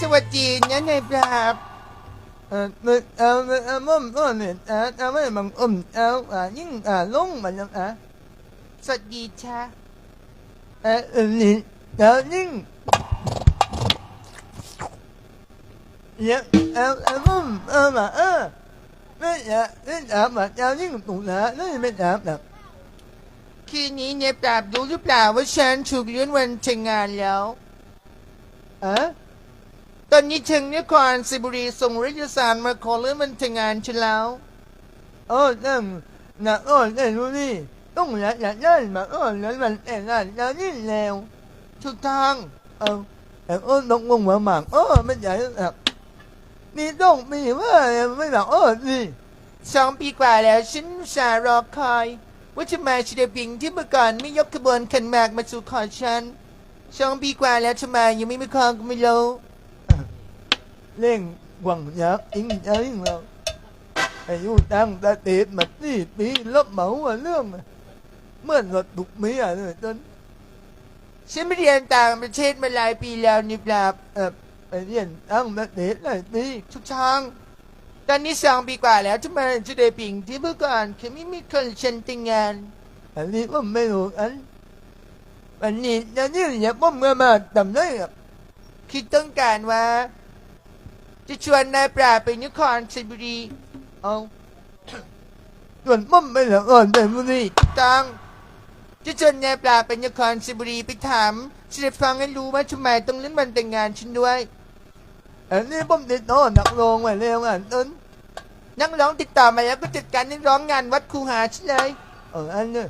สวัสดีนะนายปราบเออเออเออเออมั่มมั่มเนี่ยเออเออม่บังอุ้มเอออะยิ่งอะลงมันยังอะสวัสดีจ้าเออเออนี่เออยิ่งเยอะเออเออมั่มเออมาเออไม่อยากไม่อยากมาเออยิ่งตุ่นนะนี่ไม่อยากนะคืนนี้นายปราบรู้หรือเปล่าว่าฉันถูกเลื่อนวันแต่งงานแล้วเออ ตอนนี้ถึงนครสิบุรีส่งริยสารมาขอเลื่อนวันแต่งงานฉันแล้วโอ้นั่งนะโอ้ได้รู้นี่ต้องอยากอยากได้มาโอ้แล้วมันแต่งงานแล้วนี่แล้วถูกทางเออเออโอ้ต้องงงมาหมากโอ้ไม่อยากแบบนี่ต้องมีว่าไม่แบบโอ้นี่สองปีกว่าแล้วฉันอุตสารอคอยว่าจะมาชิดาบิงที่เมื่อก่อนไม่ยกขบวนขันหมากมาสู่ขอฉันสองปีกว่าแล้วทำไมยังไม่มีคองก็ไม่รู้ เล่งหวังอยากอิงใจเราอายุตั้งแต่ติดมาสี่ปีลบเหมาว่าเรื่องเมื่อรถบุกเมียเลยจนฉันไปเรียนต่างประเทศมาหลายปีแล้วนี่ปราบเออไปเรียนตั้งแต่ติดหลายปีทุกทางตอนนี้สองปีกว่าแล้วทำไมชิดาบิงที่เมื่อก่อนคือไม่มีคนฉันต่งงานอันนี้ก็ไม่รู้อันอันนี้จะนี่อย่าป้อมเมื่อมาทำได้ครับคิดต้องการว่า จะชวนนายปราบไปนครสิบุรีเอาส่วนป้อมไม่ละอ่อนแต่บุรีต้องจะชวนนายปราบไปนครสิบุรีไปถามฉันได้ฟังให้รู้ว่าทำไมต้องเล่นวันแต่งงานฉันด้วยอันนี้ป้อมติดต่อหนักลงไปแล้วอะต้นนักร้องติดต่อมาแล้วก็จัดการนักร้องงานวัดคูหาฉันเลยเอออันนี้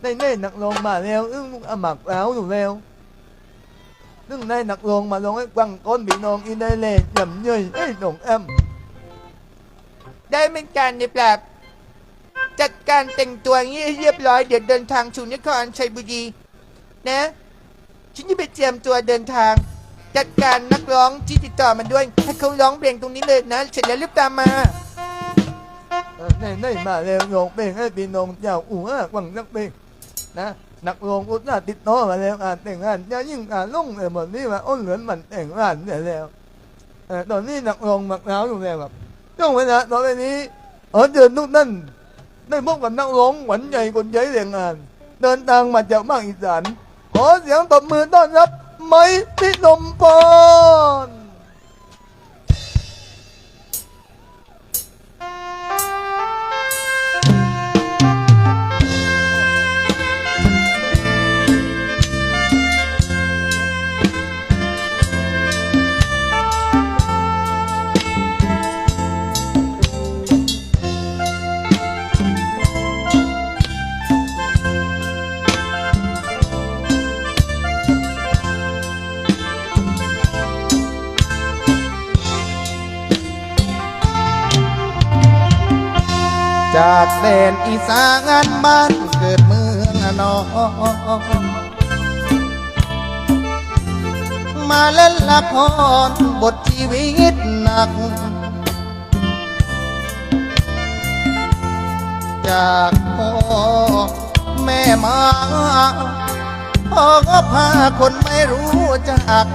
ได้ได้หนักลงมาแล้วอึ้งอามักแล้วอยู่แล้ว นึงได้หนักลงมาลงให้กวางก้นบีนองอินได้เลยย่ำย่อยไอ้หนงแอมได้เหมือนกันนายปราบจัดการแต่งตัวอย่างนี้ให้เรียบร้อยเดี๋ยวเดินทางสู่นครชัยบุรีนะฉันจะไปเตรียมตัวเดินทาง จัดการนักร้องที่ติดต่อมาด้วย ให้เขาร้องเพลงตรงนี้เลยนะ เสร็จแล้วรีบตามมาเออได้ได้มาแล้วลงเป็นให้บีนองเจ้าอู่อะกวางนักเป็นนะห นักลงอุตส่าห์ติดต่อมาแล้วอะแต่งงานจะยิ่งอะลงเลยหมดนี่ว่าอ้นเหลือนมันแต่งงานเสร็จแล้วตอนนี้นักลงมักแล้วอยู่แล้วครับช่วงเวลาตอนนี้เออเดินทุกนั่นได้พบกับนักร้องหวานใจคนใหญ่แรงงาน เดินทางมาจากภาคอีสานขอเสียงตบมือต้อนรับ ไม้พินมพร นอีสานบ้านเกิดเมืองนอนมาเล่นละครบทชีวิตหนัก จากพ่อแม่มาพ่อก็พาคนไม่รู้จัก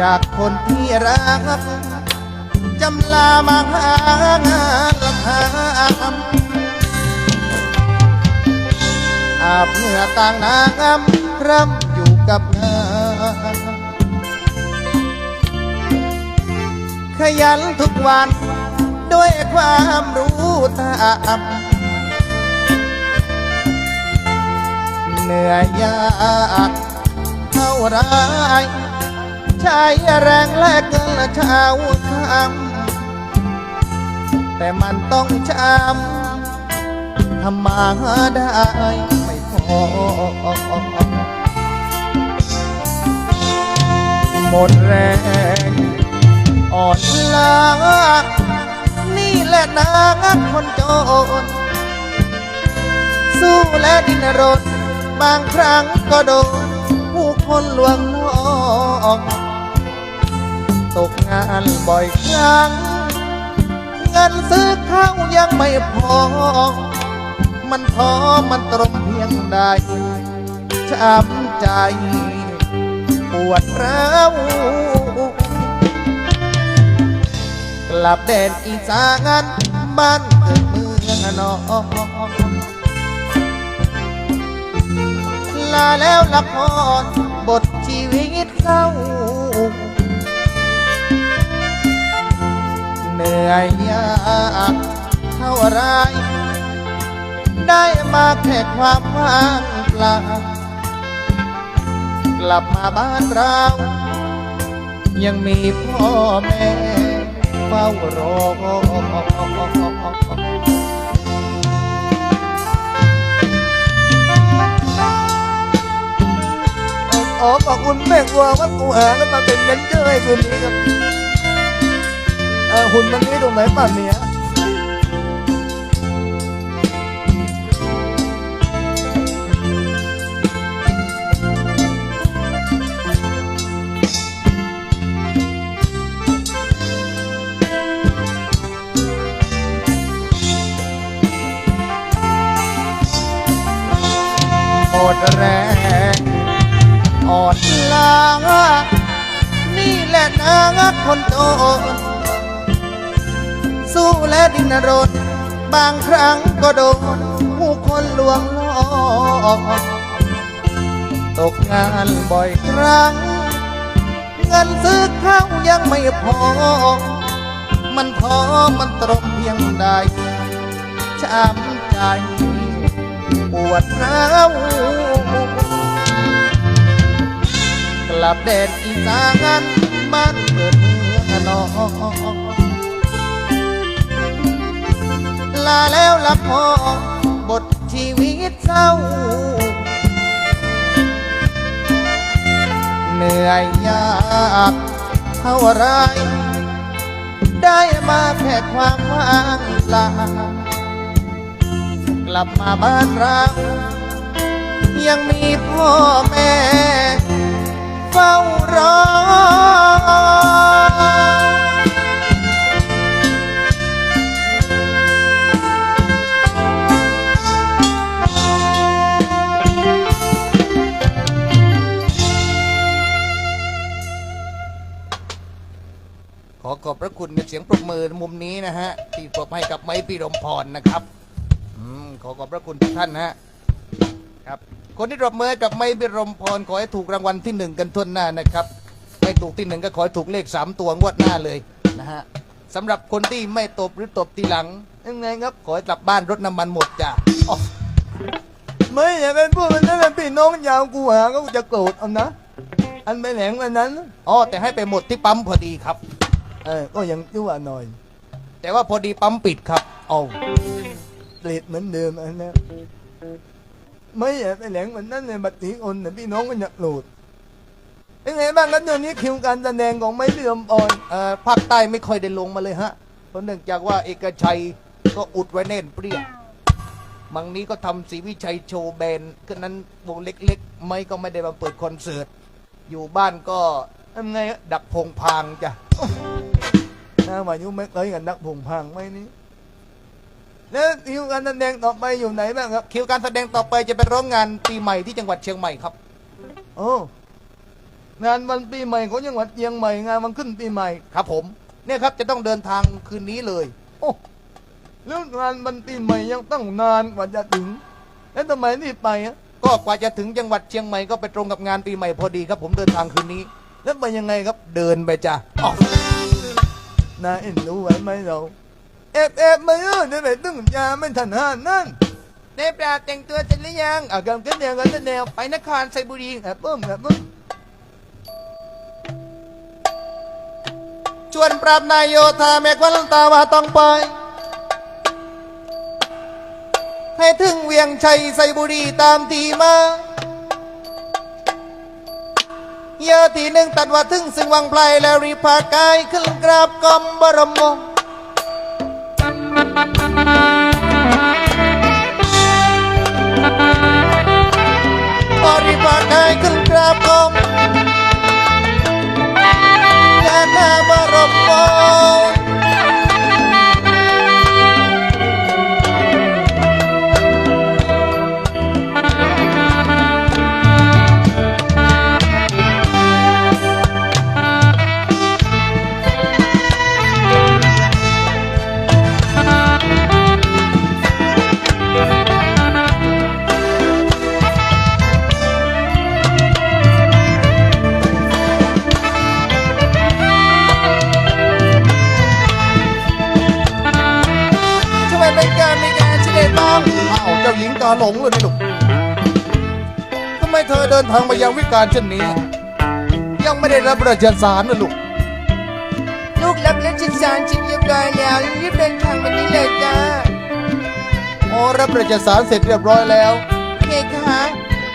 จากคนที่รัก จำลามาหางานละทำอาบเหงื่อต่างน้ำร่ำอยู่กับงานขยันทุกวันด้วยความรู้ตามเหนื่อยยากเท่าไรใช้แรงแลกเงินเช้าคำ แต่มันต้องช้ำทำมาได้ไม่พอหมดแรงอ่อนล้านี่แหละนางคนจน สู้และดิ้นรน บางครั้งก็โดน ผู้คนลวงล่อตกงานบ่อยครั้ง เงินซื้อข้าวยังไม่พอ มันท้อมันตรงเพียงใดช้ำใจ ปวดร้าวกลับแดนอีสานบ้านเกิดเมืองนองลาแล้วละครบทชีวิตเศร้า เหนื่อยยากเท่าไร ได้มาแค่ความว่างเปล่ากลับมาบ้านเรา ยังมีพ่อแม่เฝ้ารออ๋อขอบคุณแม่กลัวว่ากูหาแล้วมาเป็นเมนเจอร์ให้คืนนี้ครับ ออหุ่นมันนี้ตรงไหนป่ะเนี่ยหมดแรงอ่อนล้านี่แหละนางคนโต สู้และดินรน บางครั้งก็โดน ผู้คนลวงล่อตกงานบ่อยครั้ง เงินซื้อข้าวยังไม่พอ มันพอมันตรงเพียงใดช้ำใจ ปวดร้าวกลับแดนอีสานบ้านเกิดเมืองนอง ลาแล้วละพอบทชีวิตเศร้า เหนื่อยยากเท่าไร ได้มาแค่ความว่างเปล่ากลับมาบ้านเรายังมีพ่อแม่ เฝ้ารอ ขอขอบพระคุณในเสียงปรบมือมุมนี้นะฮะที่ปรบให้กับไม้ปีรมพรนะครับอืมขอขอบพระคุณทุกท่านนะฮะครับ คนที่ปรบมือกับไม้ปีรมพรขอให้ถูกรางวัลที่หนึ่งกันทั่วหน้านะครับไม่ถูกที่หนึ่งก็ขอให้ถูกเลขสามตัวงวดหน้าเลยนะฮะสำหรับคนที่ไม่ตบหรือตบทีหลังยังไงครับขอให้กลับบ้านรถน้ำมันหมดจ้ะไม่อย่าเป็นพวกมันนั่นแหละพี่น้องยาวกูหาก็จะโกรธเอานะ อันไปแหลงอันนั้นอ๋อแต่ให้ไปหมดที่ปั๊มพอดีครับ เออก็ยังชั่วหน่อย แต่ว่าพอดีปั๊มปิดครับ เอาเปรตเหมือนเดิมอันนี้ไม่อย่าไปแหลงเหมือนนั้นเลยบัดนี้คนน่พี่น้องก็อยากโกรธเป็นไงบ้างครับเดี๋ยวนี้คิวการแสดงของไม่เลื่อมอ่อนเอ่อภาคใต้ไม่ค่อยได้ลงมาเลยฮะ เพราะเนื่องจากว่าเอกชัยก็อุดไว้แน่นเปรี้ยมังนี้ก็ทำศรีวิชัยโชว์แบนด์ก็นั้นวงเล็กๆ ไม่ก็ไม่ได้มาเปิดคอนเสิร์ต อยู่บ้านก็ทำไงดักพงพางจ้ะ น้ามายุไม่เคยกันนักผงพังไหมนี่แล้วคิวการแสดงต่อไปอยู่ไหนบ้างครับคิวการแสดงต่อไปจะไปร้องงานปีใหม่ที่จังหวัดเชียงใหม่ครับ โอ้งานวันปีใหม่ของจังหวัดเชียงใหม่งานวันขึ้นปีใหม่ครับ ผม เนี่ยครับจะต้องเดินทางคืนนี้เลย โอ้แล้วงานวันปีใหม่ยังต้องนานกว่าจะถึง แล้วทำไมรีบไปอะก็กว่าจะถึงจังหวัดเชียงใหม่ก็ไปตรงกับงานปีใหม่พอดีครับ ผมเดินทางคืนนี้ แล้วไปยังไงครับเดินไปจ้ะอ๋อ นาเอ็นดูไว้ไหมเราเอฟเอฟมาเออเดี๋ยวไปตึ้งยาไม่ทันหานนั่นเนปราแต่งตัวเสร็จหรือยังอะกำกันแนวกันแนวไปนครไซบุรีแอบเพิ่มแอบเพิ่มชวนปราบนายโยธาแม่ควันตาว่าต้องไปให้ถึงเวียงชัยไซบุรีตามทีมา เยอะทีหนึ่งตัดว่าถึงซึ่งวังไพรและรีพากายขึ้นกราบกอมบรมงบรีบพากายขึ้นกราบกอมยานาบรมง หญิงกาหลงเลยนี่ลูกทำไมเธอเดินทางมายังวิการเช่นนี้ ยังไม่ได้รับราชสารนะลูก ลูกรับราชสารชิ้นเรียบร้อยแล้วรีบเดินทางวันนี้เลยจ้าอ๋อรับราชสารเสร็จเรียบร้อยแล้วเพคะ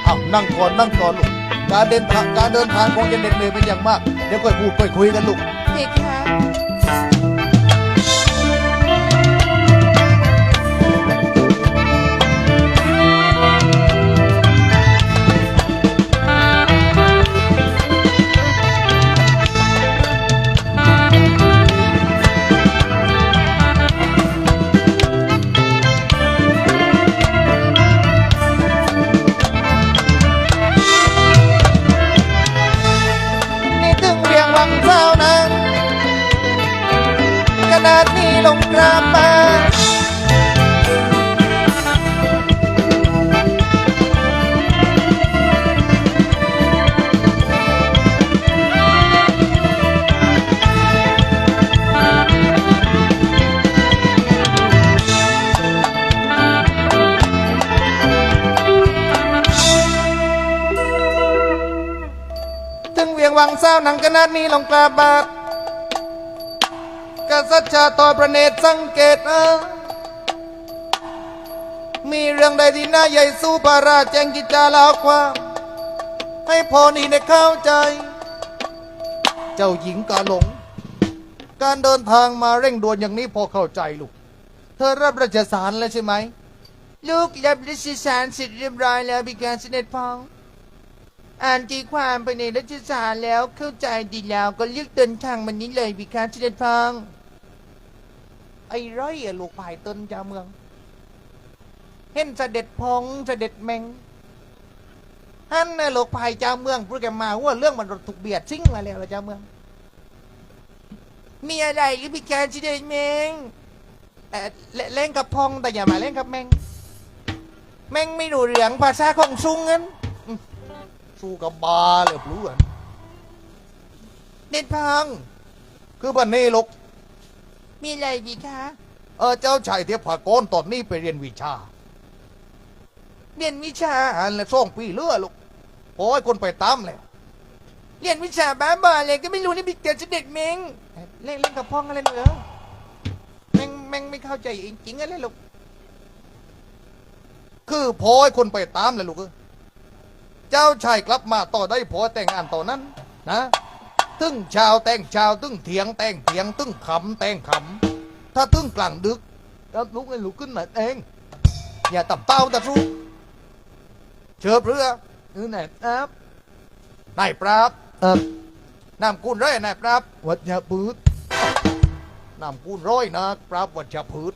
อ้าวนั่งก่อนนั่งก่อนลูก การเดินทางการเดินทางคงจะเหน็ดเหนื่อยเป็นอย่างมาก เดี๋ยวค่อยพูดค่อยคุยกันลูกเพคะ วังเจ้านั้นขนาดนี้ลงกราบมา งเวียงวังเศร้าหนังขนาดนี้ลงกราบบาทกษัตริย์ชาต่อประเนตรสังเกตเออมีเรื่องใดที่น่าใหญ่สู้พระราชแจ้งกิจจาลาวความ ให้พอนี่ได้เข้าใจ เจ้าหญิงกาหลง การเดินทางมาเร่งด่วนอย่างนี้พอเข้าใจลูก เธอรับราชสารแล้วใช่ไหม ลูกรับราชสารเสร็จเรียบร้อยแล้วพิการเสด็จพ่อ อ่านตีความไปในราชสารแล้วเข้าใจดีแล้วก็เรียกเดินทางวันนี้เลยพิการเสด็จพ่อไอ้ร้อยอะลูกภายต้นจาเมือง เห็นเสด็จพองเสด็จแมงฮั่นน่ะลูกภายจาเมืองพูดกันมาว่าเรื่องมันรถถูกเบียดซิ่งมาแล้วละจาเมือง มีอะไรหรือพิการเสด็จเมงเอ่เล่นกับพองแต่อย่ามาเล่นกับแมงแมงไม่รู้เรื่องภาษาของซุงงั้น สู้กับบาเลยพลูอะเด็ดพองคือบันนี้ลูกมีอะไรพี่คะ เออเจ้าชายเทียบผากรตอนนี้ไปเรียนวิชา เรียนวิชาอ่านและส่องปีเลือลูกโอ้ยคนไปตามเลยเรียนวิชาบ้าบอเลยก็ไม่รู้นี่พิการเสด็จเมงเล่นเล่นกับพองอะไรเหรอแมงแมงไม่เข้าใจจริงๆอะไรลูกคือพอให้คนไปตามเลยลูกเอ้ย เจ้าชายกลับมาต่อได้พอแต่งงานต่อนนั้นนะตึ้งชาวแต่งชาวตึ้งเถียงแต่งเถียงตึ้งขำแต่งขำถ้าตึ้งกลางดึกแล้วลุกให้ลุกขึ้นมาเองอย่าตับเต้าตะรู้เชิบเรือนี่นายปราบนายปราบเออนามกุลร้อยนายปราบวัชพืชนามกุลร้อยนะปราบวัชพืช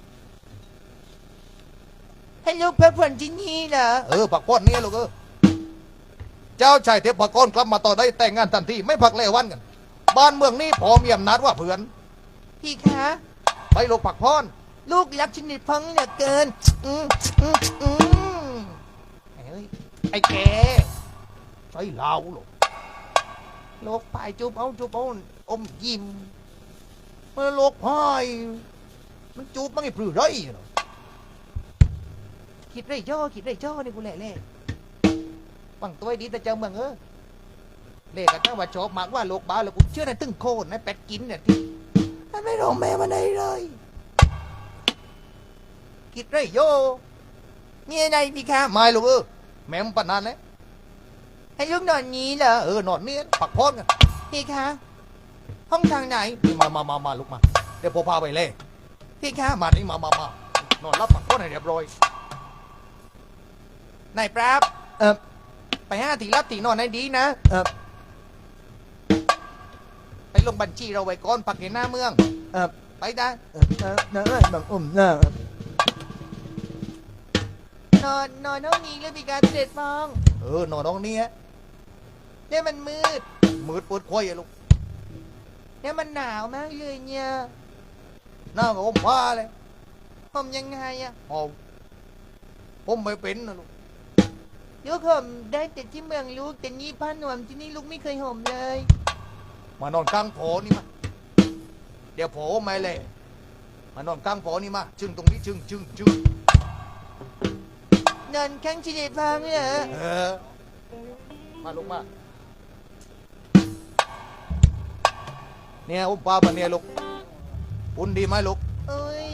ให้ลูกพักผ่อนที่นี่เหรอเออผักป้อนเนี่ยลูกเออ เจ้าชายเทพกรกลับมาต่อได้แต่งงานทันทีไม่พักเลวันกัน บ้านเมืองนี้พอมีอำนาจว่าเผื่อน พี่คะ ไปลูกผักพอนลูกรักชนิดพังเหลือเกิน อืมอืมอืมเอ้ยไอ้แกใช่เล่าลูกโลกปลายจุบเอาจุบเอาอมยิ้มเมื่อโลกพายมันจูบมันไอ้ปลื้อไรเนาะคิดไรย่อคิดไรย่อนี่กูแหละแหละ ฟังตัวให้ดีแต่เจ้าเมืองเออเลขกันเจ้าว่าชอบมากว่าโลกบ้าแล้วกูเชื่อในตึ้งโคนในเป็ดกินเนี่ยที่มันไม่รองแม่มาไหนเลย คิดไรโยมีอะไรพี่คะไม่ลูกเออแม่มปนนั้นเลยให้ลูกนอนนี้เหรอเออนอนเนี่ยผักพอนกันพี่คะห้องทางไหนมามามามาลูกมา เดี๋ยวผมพาไปเลยพี่คะมานี่มามามานอนรับผักพ้นให้เรียบร้อยนายแปราบเออ ไปห้าตีรับตีนอนให้ดีนะเออไปลงบัญชีเราไว้ก่อนปักในหน้าเมือง เออไปได้เออเออนั่นไอ้บังอุ้มหน้านอนนอนห้องนี้เลยพี่การเสด็จฟอง เออนอนตรงนี้ฮะเนี่ยมันมืด มืดปวดควายอะลูกเนี่ยมันหนาวมากเลยเนี่ยหน้ากับผมว่าเลยผมยังไงอะเอาผมไม่เป็นนะลูก ลูกผมได้แต่ที่เมืองลูกแต่นี่ผ้านวมที่นี่ลูกไม่เคยห่มเลย มานอนกลางโผนี่มา เดี๋ยวโผไม่เลย มานอนกลางโผนี่มา ชึงตรงนี้ชึงชึงชึงนอนข้างชิเดพังเหรอเออ มาลูกมา เนี่ยอุ้มป้าปะเนี่ยลูกอุ่นดีไหมลูก โอ้ย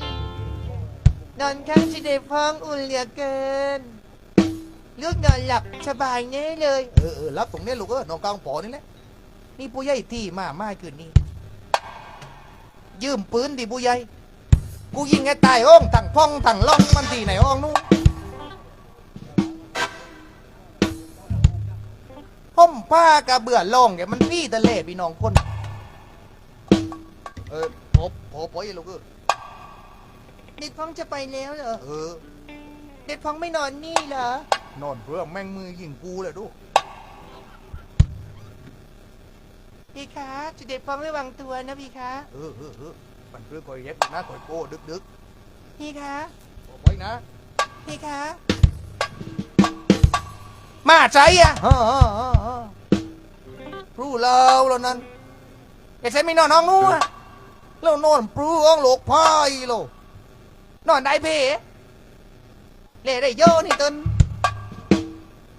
นอนข้างชิเดพังอุ่นเหลือเกิน ลูกนอนหลับสบายแน่เลย เออเออรับตรงเนี้ยลูกเออนอนกลางปอนี่แหละ นี่ผู้ใหญ่ที่มามาคืนนี้ยืมปืนดิผู้ใหญ่ กูยิงให้ตายห้องถังพ่องถังล่องมันที่ไหนห้องนู้นห่มผ้ากระเบื่อล่องแกมันพี่ทะเลพี่น้องคน เออพบพบพอไอ้ลูกเออเด็กพังจะไปแล้วเหรอ เออ เด็กพังไม่นอนนี่เหรอ นอนเพื่อแม่งมือยิงกูเลยดูพี่คะชิเดพังระวังตัวนะพี่คะเออเออเออมันเพื่อคอยเย็บนะคอยโก้ดึกดึกพี่คะๆบอกไว้นะ พี่คะ มาใจอะฮ่าฮ่าฮ่าฮ่ารู้แล้วแล้วนั้นเด็กใช้ไม่นอนห้องนู้นอะแล้วนอนปลื้องโลกพายโลนอนได้เพเล่ได้โยนี่ต้น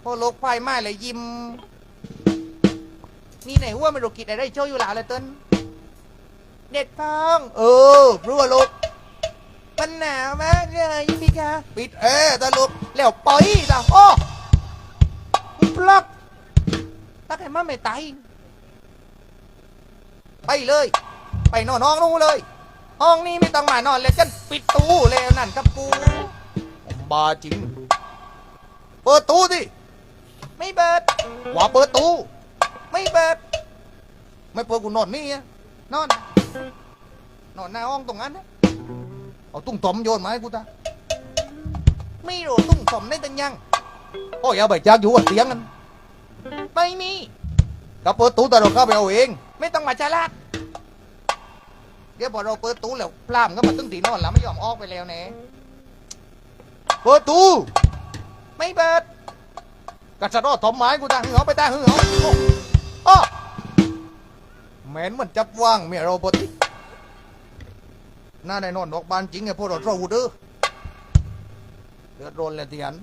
พอโลกไฟไหม้เลยยิ้มนี่ไหนว่าไม่รู้กิจอะไรโชว์อยู่หลาเลยต้นเด็ดพอง เออปลื้อโลกมันหนาวมากเลยพี่คะปิดแอร์ตลุกแล้วปล่อยจ้ะโอ้ปลักตักให้มันไม่ตายไปเลย ไปนอนห้องนู้นเลย ห้องนี้ไม่ต้องมานอนเลยฉันปิดตู้เลยนั่นกับกูบาจริง เปิดตู้ดิ ไม่เบิดว่าเปิดตู้ไม่เบิด ไม่เปิดกูนอนนี่อะนอน นอนหน้าห้องตรงนั้นนะเอาตุ้งตอมโยนมาให้กูตาไม่รู้ตุ้งสมในตันยังโอ้ยเอาใบจากอยู่กับเตียงกันไม่มีก็เปิดตู้แต่เราเข้าไปเอาเอง ไม่ต้องมาชาลาดเดี๋ยวพอเราเปิดตู้แล้วพลามก็มาตึ้งตีนอนแล้วไม่ยอมออกไปแล้วแน่เปิดตู้ไม่เบิด กระสะรอดถมไม้กูตาหึงเอาไปตาหึงเอาโอ้อ้อแมนมันจับว่างเมียเราปกติหน้าในนอนนอกบ้านจริงไงพวกเราเราเด้อเดือดร้อนเลยทีอัน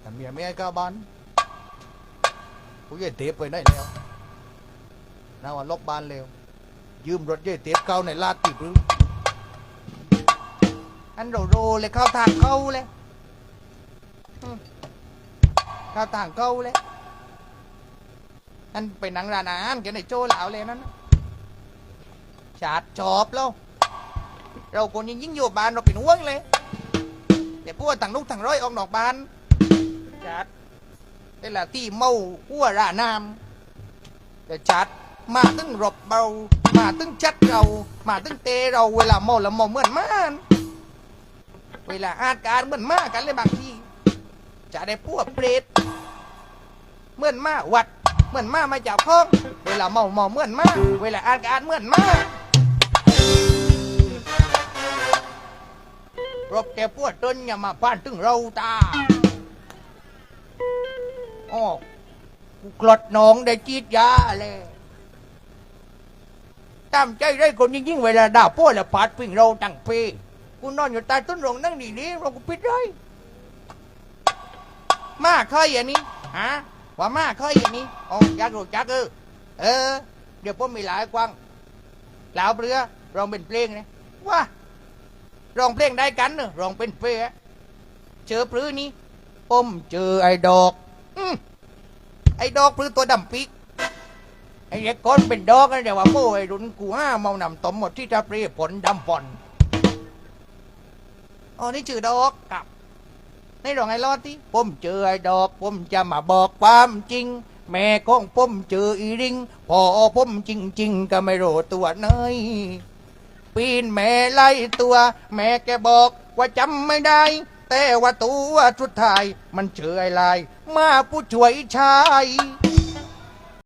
แต่เมียไม่ให้กล้าบ้านกูยัยเทปไปไหนแล้วน้าวันลบบ้านเร็วยืมรถยัยเทปเก่าในลาดตีพื้นอันโรโรเลยเข้าทางเข้าเลยอืม ข้าทางเข้าเลยอันไปนังร้านอาหารแกในโจ้เหลาเลยนั่นน่ะชาดจอบแล้ว เราคนยังยิ่งอยู่บ้านเราเป็นห่วงเลย แต่พวกต่างลูกต่างร้อยออกนอกบ้านชาดนี่แหละที่เมาหัวร่านามแต่ชาดมาตึงรบเบา มาตึงจัดเรา มาตึงเตะเราเวลาเมาแล้วเมาเหมือนมาน เวลาอาการเหมือนมากันเลยบางทีจะได้พวกเปรต เหมือนมาวัดเหมือนมามาจากห้องเวลาเมาเมาเหมือนมาเวลาอ่าดการเหมือนมารบแกปวดต้นอย่ามาพานถึงเราตาอ๋อกูกลดหน้องได้จีดยาเลยตามใจได้คนยิ่งๆเวลาด่าพวกแล้วปาดปิ่งเราตั้งปีกูนอนอยู่ใต้ต้นรงนั่งดีนี้เรากูปิดเลยมาเคยอย่างนี้ฮะ ว่ามาเคยอย่างนี้อ๋อยากรู้จักเออเออ เดี๋ยวผมมีหลายกวางหลาวเรือร้องเป็นเพลงนะว่าร้องเพลงได้กันเนอะร้องเป็นเพลงเจอปลื้นี้ผมเจอไอ้ดอกอืมไอ้ดอกปลื้ตัวดำปีกไอ้เด็กก้อนเป็นดอกนะเดี๋ยวว่าโม่ไอ้รุนกูห้าเมานำตมหมดที่จะเปรียผลดำฝอนอ๋อนี่ชื่อดอกกับ ในรองไอ้รอดที่ผมเจอไอ้ดอก ผมจะมาบอกความจริง แม่ของผมเจออีริงพอผมจริง ๆ ก็ไม่รู้ตัวเนยปีนแม่ไล่ตัว แม่แกบอกว่าจำไม่ได้ แต่ว่าตัวสุดท้ายมันเจอไอ้ลาย มาผู้ช่วยชาย